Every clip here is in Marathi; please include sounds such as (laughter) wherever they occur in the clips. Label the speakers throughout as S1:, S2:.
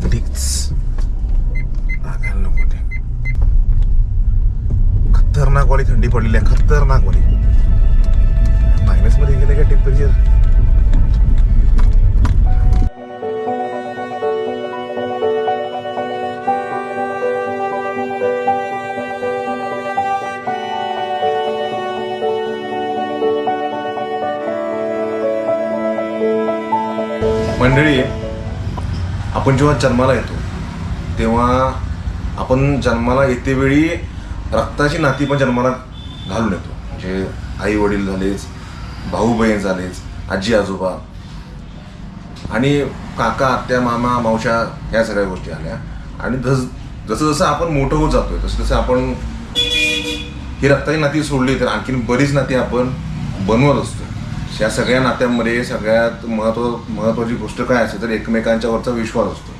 S1: लागलीच खतरनाक वाली थंडी पडलेली आहे खतरनाक वाली. मायनसमध्ये गेले का टेम्परेचर मंडळी आपण जेव्हा जन्माला येतो तेव्हा आपण जन्माला येते वेळी रक्ताची नाती पण जन्माला घालून येतो. म्हणजे आई वडील झालेच भाऊ बहीण झालेच आजी आजोबा आणि काका आत्या मामा मावशा ह्या सगळ्या गोष्टी आल्या. आणि जस जसं जसं आपण मोठं होत जातोय तसं तसं आपण ही रक्ताची नाती सोडली तर आणखीन बरीच नाती आपण बनवत असतो या सगळ्या नात्यांमध्ये सगळ्यात महत्त्व महत्वाची गोष्ट काय असते तर एकमेकांच्या वरचा विश्वास असतो.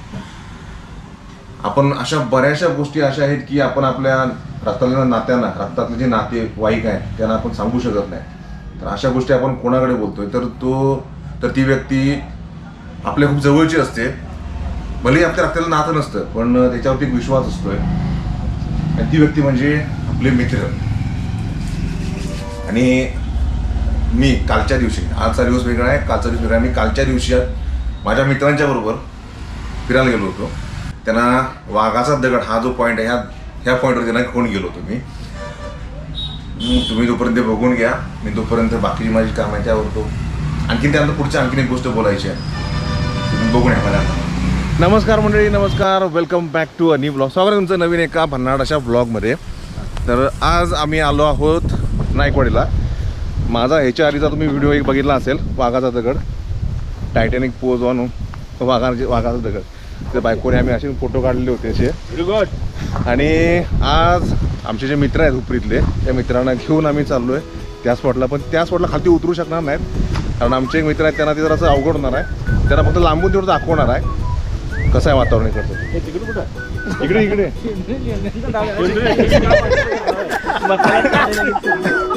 S1: आपण अशा बऱ्याचशा गोष्टी अशा आहेत की आपण आपल्या रक्तातल्या नात्यांना रक्तातले जे नातेवाईक आहेत त्यांना आपण सांगू शकत नाही. तर अशा गोष्टी आपण कोणाकडे बोलतोय? तर तो तर ती व्यक्ती आपल्या खूप जवळची असते. भलेही आपल्या रक्ताला नातं नसतं पण त्याच्यावरती एक विश्वास असतोय. आणि ती व्यक्ती म्हणजे आपले मित्र. आणि मी कालच्या दिवशी आजचा दिवस वेगळा आहे कालचा दिवस वेगळा आहे. मी कालच्या दिवशी माझ्या मित्रांच्या बरोबर फिरायला गेलो होतो. त्यांना वाघाचा दगड हा जो पॉईंट आहे ह्या ह्या पॉईंटवर त्यांना कोण गेलो होतो मी. तुम्ही तोपर्यंत ते बघून घ्या मी तोपर्यंत बाकीची माझी काम आहे त्यावर तो आणखीन त्यानंतर पुढची आणखीन एक गोष्ट बोलायची आहे. तुम्ही बघून घ्या मला. नमस्कार मंडळी नमस्कार. Welcome back to Ani blog स्वागत तुमचं नवीन एका भन्नाड अशा ब्लॉगमध्ये तर आज आम्ही आलो आहोत नायकवाडीला. माझा ह्याच्या आधीचा तुम्ही व्हिडिओ एक बघितला असेल वाघाचा दगड टायटॅनिक पोज ऑन वाघाचे वाघाचा दगड त्या बायकोने आम्ही असे फोटो काढलेले होते असे आणि आज आमचे जे मित्र आहेत उपरीतले त्या मित्रांना घेऊन आम्ही चाललो आहे त्या स्पॉटला पण त्या स्पॉटला खाली उतरू शकणार नाहीत कारण आमचे एक मित्र आहेत त्यांना ते जरासं अवघड होणार आहे त्यांना फक्त लांबून तेवढं दाखवणार आहे कसं आहे वातावरण इकडचं इकडे इकडे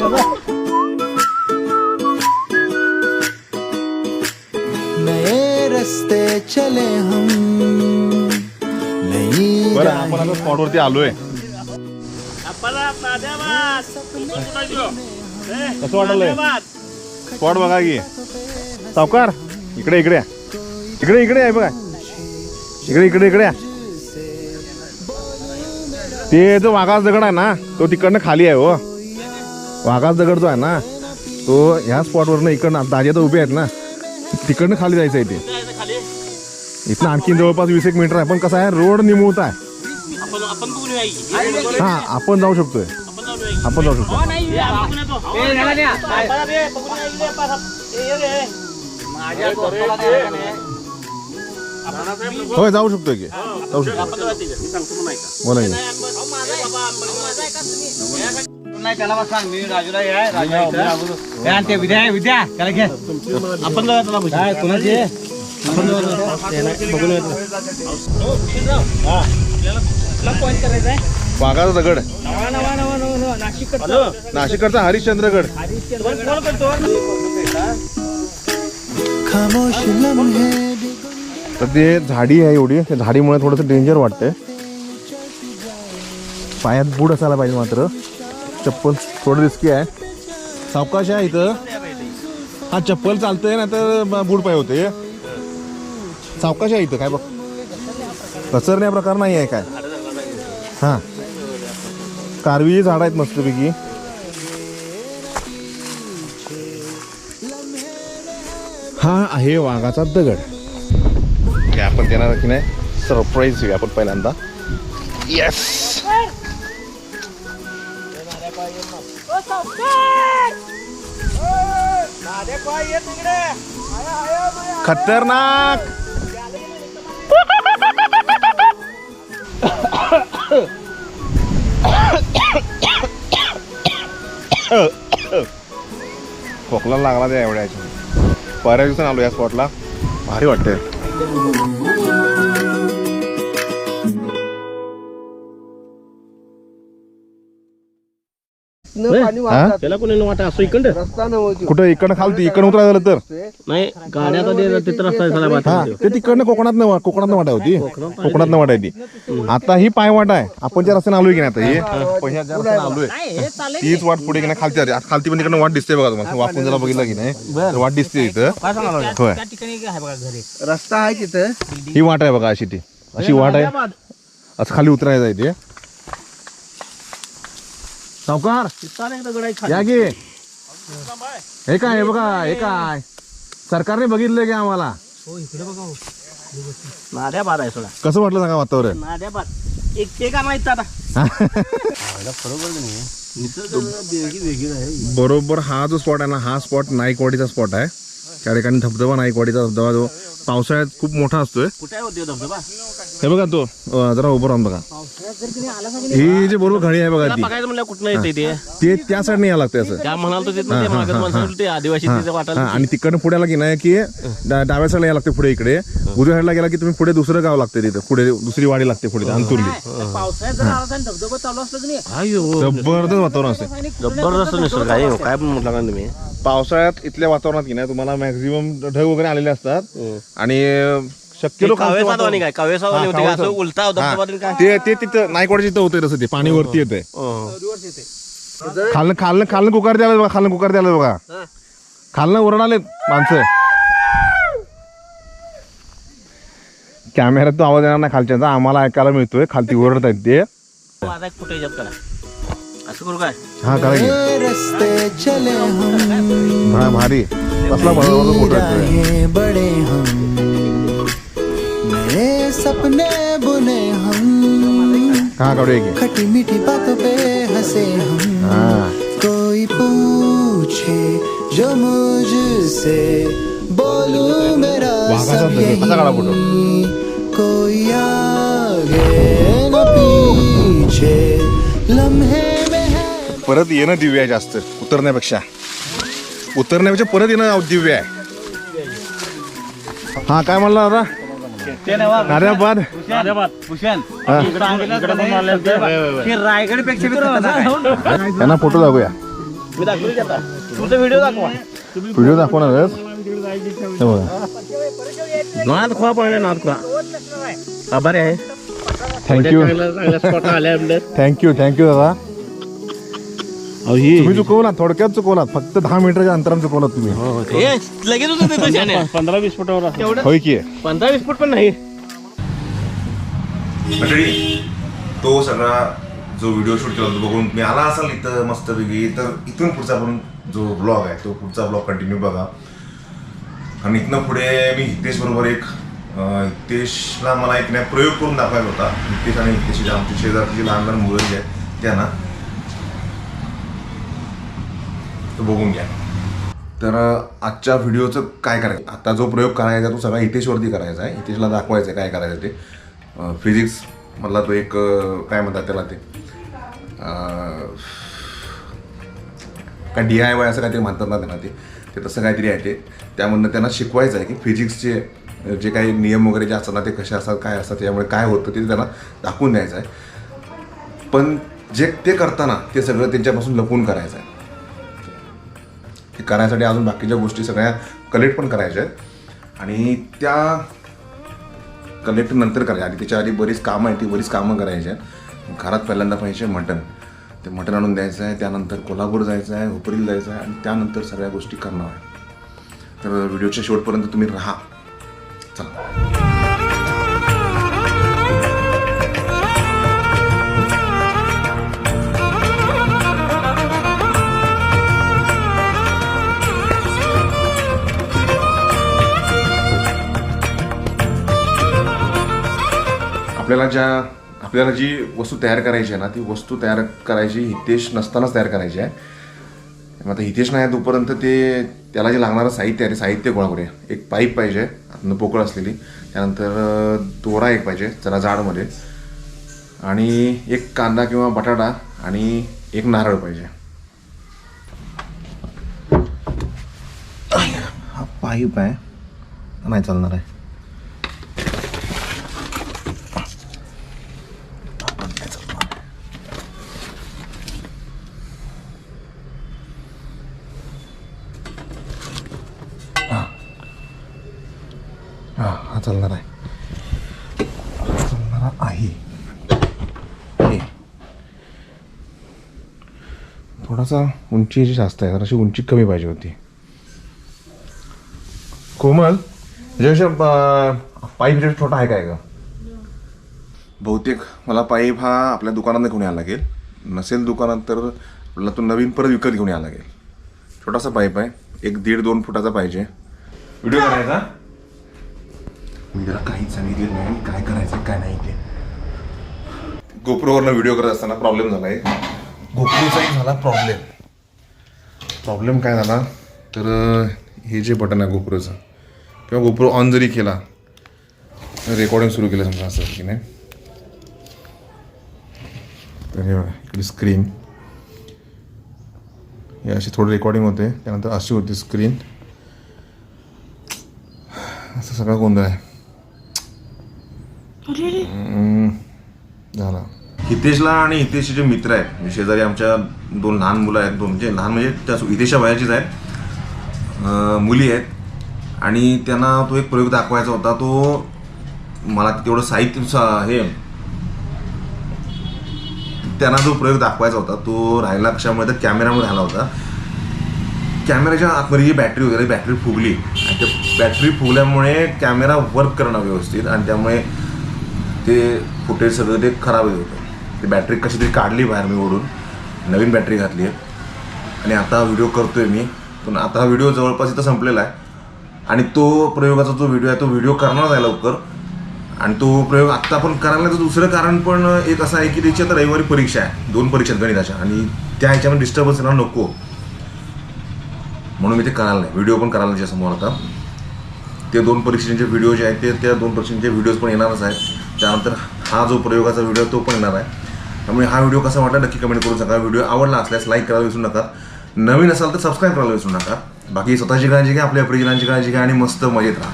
S2: नए रस्ते चले हम। नई
S1: बरं आपण आता स्पॉटवरती आलोय. कसं वाटलंय स्पॉट बघा की. सावकार इकडे इकडे या. इकडे इकडे आहे बघा. इकडे इकडे इकडे या. ते जो वाघाचा दगड आहे ना तो तिकडनं खाली आहे हो. वाघाचा दगड जो आहे ना तो ह्या स्पॉटवरनं इकडनं दाजे तर उभे आहेत ना तिकडनं खाली जायचं आहे ते. इथनं आणखीन जवळपास वीस एक मीटर आहे. पण कसं आहे रोड निमुळत आहे. हा आपण जाऊ शकतोय.
S3: आपण
S1: जाऊ शकतो
S3: हो, नाही, नाही नाही?
S1: होय जाऊ शकतोय की. जाऊ शकतो
S3: आपण जाऊया तिथे. मी सांगतो म्हणून ऐका.
S1: बोला की.
S3: नाही, आपण-
S1: वाघाचा दगड. नाशिकचा हरिश्चंद्रगड. तर ते झाडी आहे एवढी. त्या झाडीमुळे थोडंसं डेंजर वाटतंय. पायात बूड असायला पाहिजे मात्र. चप्पल थोडं रिस्की आहे. सावकाश आहे इथं. हा चप्पल चालतंय ना तर बूड पाहिजे होते सावकाश आहे इथं काय बघ. कचरण्या प्रकार नाही आहे काय? हां. कारवी झाडं आहेत मस्तपैकी. हा आहे वाघाचा दगड. आपण देणार की नाही? सरप्राईज घेऊ आपण पहिल्यांदा. येस खतरनाक! खोकला लागला त्या एवढ्या बऱ्याच दिवसांनी आलो या स्पॉटला भारी वाटते
S3: पाणी
S1: हा?
S3: वाहतात.
S4: त्याला कोणी वाटा असं इकडं?
S3: रस्ता नव्हती
S1: कुठं? इकडनं खालती इकडनं उतरायला झालं तर.
S4: नाही गाड्या आता ते तिथं रस्ता झाला
S1: हा ते तिकडनं कोकणात कोकणात वाटा होती. कोकणात वाटा आहे ती आता ही पाय वाट आहे. आपण ज्या रस्त्याने आलोय की नाही आता ही? पहिल्या ज्या रस्त्याने आलोय. तीच वाट पुढे की नाही खालती आली. खालती पण तिकडनं वाट दिसते बघा तुम्हाला. वाकून जरा बघितलं की नाही. तर वाट दिसते इथं. होय.
S5: त्या ठिकाणी आहे बघा घरी.
S3: रस्ता आहे तिथं.
S1: ही वाट आहे बघा अशी ती. अशी वाट आहे. असं खाली उतरायचं आहे ते. सावकार. या की. हे काय हे बघा हे काय? सरकारने बघितलंय की आम्हाला?
S4: नाद्या बाद आहे सोडा.
S1: कसं वाटलं सांगा वातावरण?
S4: नाद्या बाद एक ते का माहीत आता? (laughs)
S1: बरोबर हा जो स्पॉट आहे ना हा स्पॉट नाईकवाडीचा स्पॉट आहे. त्या ठिकाणी धबधबा नाईकवाडीचा धबधबा जो पावसाळ्यात खूप मोठा असतोय.
S4: कुठे होते धबधबा?
S1: हे बघा तो जरा उभं राहून बघा. ही जे बरोबर घडी आहे बघा ती.
S4: बघायचं म्हणलं कुठं येते ते?
S1: ते त्या साईडने यावं लागते असं.
S4: त्या म्हणाल तर ते मागत माणसाला ते आदिवासी तिथे
S1: हा,
S4: वाटायला
S1: आणि तिकडनं पुढे आला की नाही की डा- डाव्या साईडला यायला लागते पुढे इकडे. उजव्या साईडला गेला की तुम्ही पुढे दुसरं गाव लागते तिथं. पुढे दुसरी वाडी लागते पुढे अंतुरली
S5: पावसाळ्यात जर आला तर धबधबा चालू असलं की नाही.
S4: अयो
S1: जबरदस्त वातावरण असते
S4: जबरदस्त निसर्ग आहे. हो. काय पण म्हटलं का तुम्ही?
S1: पावसाळ्यात इथल्या वातावरणात की नाही तुम्हाला मॅक्झिमम ढग वगैरे आलेले असतात. आणि शक्यतो
S4: काय
S1: हा,
S4: होते? असं धबधबा काय
S1: हा, ते ते तिथं नायकवाडी तिथं होते तसं ते पाणी वरती येते
S4: हो.
S1: खालनं खालनं खालनं कुकार द्यायला बघा खालनं कुकार द्यायला बघा. खालनं ओरडाले माणसं. कॅमेऱ्यात तो आवाज येणार नाही खालच्याचा आम्हाला ऐकायला मिळतोय खालती ओरडत आहेत ते
S4: करा.
S1: हा करा की
S2: हम।
S1: भारी। कसला बनवला फ़ोटो येतोय
S2: बड़े हम। नए सपने बुने हम।
S1: हा काढूया की
S2: खटी मीठी बातों पे हंसे हम।
S1: हा।
S2: कोई पूछे जो मुझसे बोलूँ मेरा सब.
S1: कसा काढा?
S2: यही कोई आगे न पीछे लम्हे है
S1: परत येणं दिव्य आहे जास्त उतरण्यापेक्षा. उतरण्यापेक्षा परत येणं दिव्य आहे. हा काय म्हणला दादा? नार्याबाद?
S5: रायगडपेक्षा
S1: त्यांना फोटो दाखवूया.
S4: तुमचा व्हिडिओ दाखवा.
S1: व्हिडिओ दाखवणारच हे
S4: नाद खोवा पाहिजे नाद खोवा. आभारी आहे.
S1: थँक्यू थँक्यू थँक्यू दादा.
S4: अहो ही
S1: तुम्ही चुकवलात थोडक्यात चुकवलात फक्त दहा मीटरच्या अंतराने चुकवलात तुम्ही.
S4: ए, लगेच होतं ते तशाने.
S6: पंधरा वीस फुटावर
S4: तेवढं
S1: होय की?
S4: पंधरा वीस फूट पण नाही.
S1: मंडळी तो सगळा जो व्हिडिओ शूट केला तो बघून मी आला असाल इथं मस्तपैकी तर इथून पुढचा पण जो ब्लॉग आहे तो पुढचा ब्लॉग कंटिन्यू बघा. आणि इथनं पुढे मी हितेश बरोबर एक अं, हितेशला मला एक नाही प्रयोग करून दाखवायचा होता. हितेश आणि हितेशची आमची शेजारची जी लहान लहान मुलं जी आहेत त्यांना. तो बघून घ्या. तर आजच्या व्हिडिओचं काय करायचं? आता जो प्रयोग करायचा तो सगळा हितेशवरती करायचा आहे. हितेशला दाखवायचं आहे काय करायचं ते. फिजिक्स मधला तो एक काय म्हणतात त्याला ते? काय डी आय वाय असं काहीतरी म्हणतात ना त्यांना ते. ते तसं काहीतरी आहे ते. त्यामधनं त्यांना शिकवायचं आहे की फिजिक्सचे जे काही नियम वगैरे जे असतात ना ते कसे असतात काय असतात त्यामुळे काय होतं ते त्यांना दाखवून द्यायचं आहे. पण जे ते करताना ते सगळं त्यांच्यापासून लपून करायचं आहे. ते करायसाठी अजून बाकीच्या गोष्टी सगळ्या कलेक्ट पण करायच्या आहेत. आणि त्या कलेक्ट नंतर करायच्या. आणि त्याच्या आधी बरीच कामं आहेत ती बरीच कामं करायची आहेत. घरात पहिल्यांदा पाहिजे मटण. ते मटण आणून द्यायचं आहे त्यानंतर कोल्हापूर जायचं आहे हुपरीला जायचं आहे आणि त्यानंतर सगळ्या गोष्टी करणार आहे. तर व्हिडिओच्या शेवटपर्यंत तुम्ही राहा. चला. आपल्याला ज्या आपल्याला जी वस्तू तयार करायची आहे ना ती वस्तू तयार करायची हितेश नसतानाच तयार करायची आहे. मग आता हितेश नाही आहे तोपर्यंत ते त्याला जे लागणारं साहित्य आहे ते साहित्य गोळा करूया एक पाईप पाहिजे आतनं पोकळ असलेली. त्यानंतर दोरा एक पाहिजे जरा जाडमध्ये. आणि एक कांदा किंवा बटाटा आणि एक नारळ पाहिजे. हा पाईप आहे. नाही चालणार आहे. चालणार आहे. हा चालणारा आहे. हे. थोडासा उंची जी जास्त आहे जराशी उंची कमी पाहिजे होती. कोमल त्याच्यापेक्षा पाईप रेट छोटा आहे काय का बहुतेक मला पाईप हा आपल्या दुकानात घेऊन यायला लागेल. नसेल दुकानात तर आपल्याला तो नवीन परत विकत घेऊन यायला लागेल. छोटासा पाईप आहे. एक दीड दोन फुटाचा पाहिजे. व्हिडिओ करायचा? मी त्याला काहीच सांगितलं नाही. काय करायचं काय नाही ते. गोप्रोवरनं व्हिडिओ करत असताना प्रॉब्लेम झाला आहे गोप्रोचाही झाला प्रॉब्लेम प्रॉब्लेम काय झाला? तर हे जे बटन आहे गोप्रोचं किंवा गोप्रो ऑन जरी केला रेकॉर्डिंग सुरू केलं समजा असं की नाही. तर हे बघा इकडे स्क्रीन हे अशी थोडी रेकॉर्डिंग होते त्यानंतर अशी होती स्क्रीन असं सगळा गोंधळ आहे. झाला. हितेशला आणि हितेशचे जे मित्र आहेत म्हणजे शेजारी आमच्या दोन लहान मुलं आहेत दोन म्हणजे लहान म्हणजे त्या हितेशच्या वयाचीच आहेत. अं, मुली आहेत. आणि त्यांना तो एक प्रयोग दाखवायचा होता तो मला तेवढं साहित्य सा- हे त्यांना जो प्रयोग दाखवायचा होता तो राहिला कशामुळे? तर कॅमेरामध्ये राहिला होता. कॅमेऱ्याच्या आतमध्ये जी बॅटरी वगैरे बॅटरी फुगली. आणि त्या बॅटरी फुगल्यामुळे कॅमेरा वर्क करणं व्यवस्थित आणि त्यामुळे ते फुटेज सगळं ते खराब येत होतं. ते बॅटरी कशी तरी काढली बाहेर मी ओढून. नवीन बॅटरी घातली आहे. आणि आता व्हिडिओ करतो आहे मी. पण आता हा व्हिडिओ जवळपास इथं संपलेला आहे. आणि तो प्रयोगाचा जो व्हिडिओ आहे तो व्हिडिओ करणार आहे लवकर. आणि तो प्रयोग आत्ता पण करायला तर दुसरं कारण पण एक असं आहे की त्याची आता रविवारी परीक्षा आहे. दोन परीक्षा आहेत गणिताच्या. आणि त्या ह्याच्यामध्ये डिस्टर्बन्स येणार नको. म्हणून मी ते करायला नाही. व्हिडिओ पण करायला त्याच्यासमोर आता. ते दोन परीक्षांचे व्हिडिओ जे आहेत ते त्या दोन परीक्षांचे व्हिडिओज पण येणारच आहेत. त्यानंतर हा जो प्रयोगाचा व्हिडिओ तो पण येणार आहे. त्यामुळे हा व्हिडिओ कसा वाटला नक्की कमेंट करून सांगा. व्हिडिओ आवडला असल्यास लाईक करायला विसरू नका. नवीन असाल तर सबस्क्राईब करायला विसरू नका. बाकी स्वतःची काळजी घ्या आपल्या परिजनांची काळजी घ्या आणि मस्त मजेत राहा.